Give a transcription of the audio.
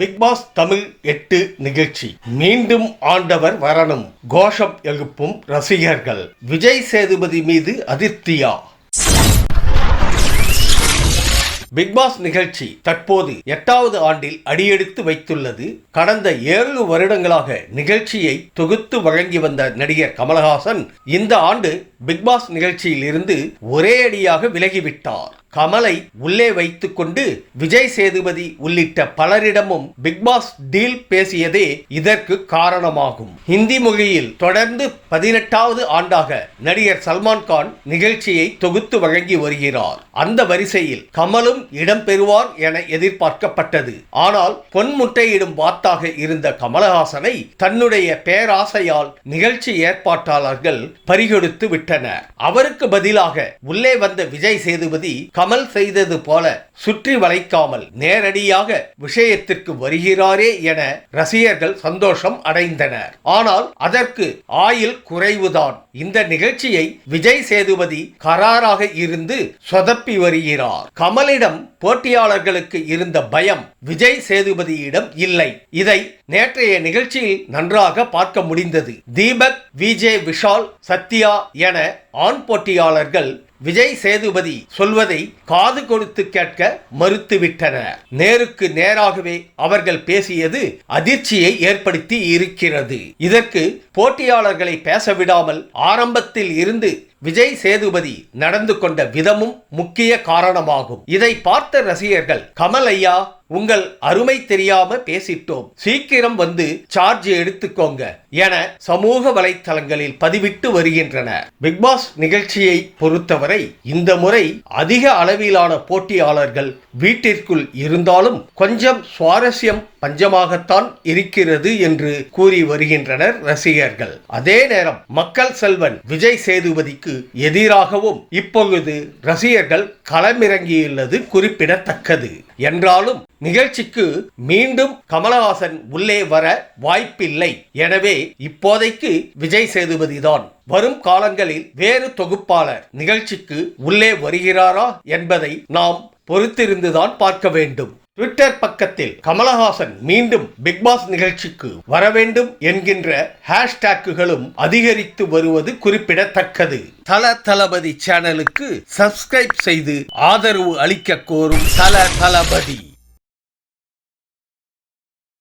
Big pass Tamil எட்டு நிகழ்ச்சி. மீண்டும் ஆண்டவர் வரணும். கோஷம் எழுப்பும் ரசிகர்கள். விஜய் சேதுபதி மீது அதிருப்தியா பிக் பாஸ் நிகழ்ச்சி தற்போது எட்டாவது ஆண்டில் அடியெடுத்து வைத்துள்ளது. கடந்த ஏழு வருடங்களாக நிகழ்ச்சியை தொகுத்து வழங்கி வந்த நடிகர் கமலஹாசன் இந்த ஆண்டு பிக் பாஸ் நிகழ்ச்சியில் இருந்து ஒரே அடியாக விலகிவிட்டார். கமலை உள்ளே வைத்துக்கொண்டு விஜய் சேதுபதி உள்ளிட்ட பலரிடமும் பிக் பாஸ் டீல் பேசியதே இதற்கு காரணமாகும். ஹிந்தி மொழியில் தொடர்ந்து பதினெட்டாவது ஆண்டாக நடிகர் சல்மான் கான் நிகழ்ச்சியை தொகுத்து வழங்கி வருகிறார். அந்த வரிசையில் கமலும் இடம்பெறுவார் என எதிர்பார்க்கப்பட்டது. ஆனால் பொன்முட்டையிடும் வாத்தாக இருந்த கமலஹாசனை தன்னுடைய பேராசையால் நிகழ்ச்சி ஏற்பாட்டாளர்கள் பறிகொடுத்து விட்டனர். அவருக்கு பதிலாக உள்ளே வந்த விஜய் சேதுபதி கமல் செய்தது போல சுற்றி வளைக்காமல் நேரடியாக விஷயத்திற்கு வருகிறாரே என ரசிகர்கள் சந்தோஷம் அடைந்தனர். ஆனால் அதற்கு ஆயில் குறைவுதான். இந்த நிகழ்ச்சியை விஜய் சேதுபதி கராராக இருந்து சொதப்பி வருகிறார். கமலிடம் போட்டியாளர்களுக்கு இருந்த பயம் விஜய் சேதுபதியிடம் இல்லை. இதை நேற்றைய நிகழ்ச்சியில் நன்றாக பார்க்க முடிந்தது. தீபக் விஜே விஷால் சத்யா என ஆண் போட்டியாளர்கள் விஜய் சேதுபதி சொல்வதை காது கொடுத்து கேட்க மறுத்துவிட்டனர் நேருக்கு நேராகவே அவர்கள் பேசியது அதிர்ச்சியை ஏற்படுத்தி இருக்கிறது. இதற்கு போட்டியாளர்களை பேச விடாமல் ஆரம்பத்தில் இருந்து விஜய் சேதுபதி நடந்து கொண்ட விதமும் முக்கிய காரணமாகும். இதை பார்த்த ரசிகர்கள் கமல் ஐயா உங்கள் அருமை தெரியாம பேசிட்டோம். சீக்கிரம் வந்து சார்ஜ் எடுத்துக்கோங்க என சமூக வலைத்தளங்களில் பதிவிட்டு வருகின்றனர் பிக்பாஸ் நிகழ்ச்சியை பொறுத்தவரை இந்த முறை அதிக அளவிலான போட்டியாளர்கள் வீட்டிற்குள் இருந்தாலும் கொஞ்சம் சுவாரஸ்யம் பஞ்சமாகத்தான் இருக்கிறது என்று கூறி வருகின்றனர் ரசிகர்கள். அதே நேரம் மக்கள் செல்வன் விஜய் சேதுபதிக்கு எதிராகவும் இப்பொழுது ரசிகர்கள் களமிறங்கியுள்ளது குறிப்பிடத்தக்கது. என்றாலும் நிகழ்ச்சிக்கு மீண்டும் கமலஹாசன் உள்ளே வர வாய்ப்பில்லை. எனவே இப்போதைக்கு விஜய் சேதுபதி தான் வரும் காலங்களில் வேறு தொகுப்பாளர் நிகழ்ச்சிக்கு உள்ளே வருகிறாரா என்பதை நாம் பொறுத்திருந்துதான் பார்க்க வேண்டும். ட்விட்டர் பக்கத்தில் கமலஹாசன் மீண்டும் பிக் பாஸ் நிகழ்ச்சிக்கு வர வேண்டும் என்கின்ற ஹேஷ்டேக்குகளும் அதிகரித்து வருவது குறிப்பிடத்தக்கது. தல தளபதி சேனலுக்கு சப்ஸ்கிரைப் செய்து ஆதரவு அளிக்க கோரும் தல தளபதி.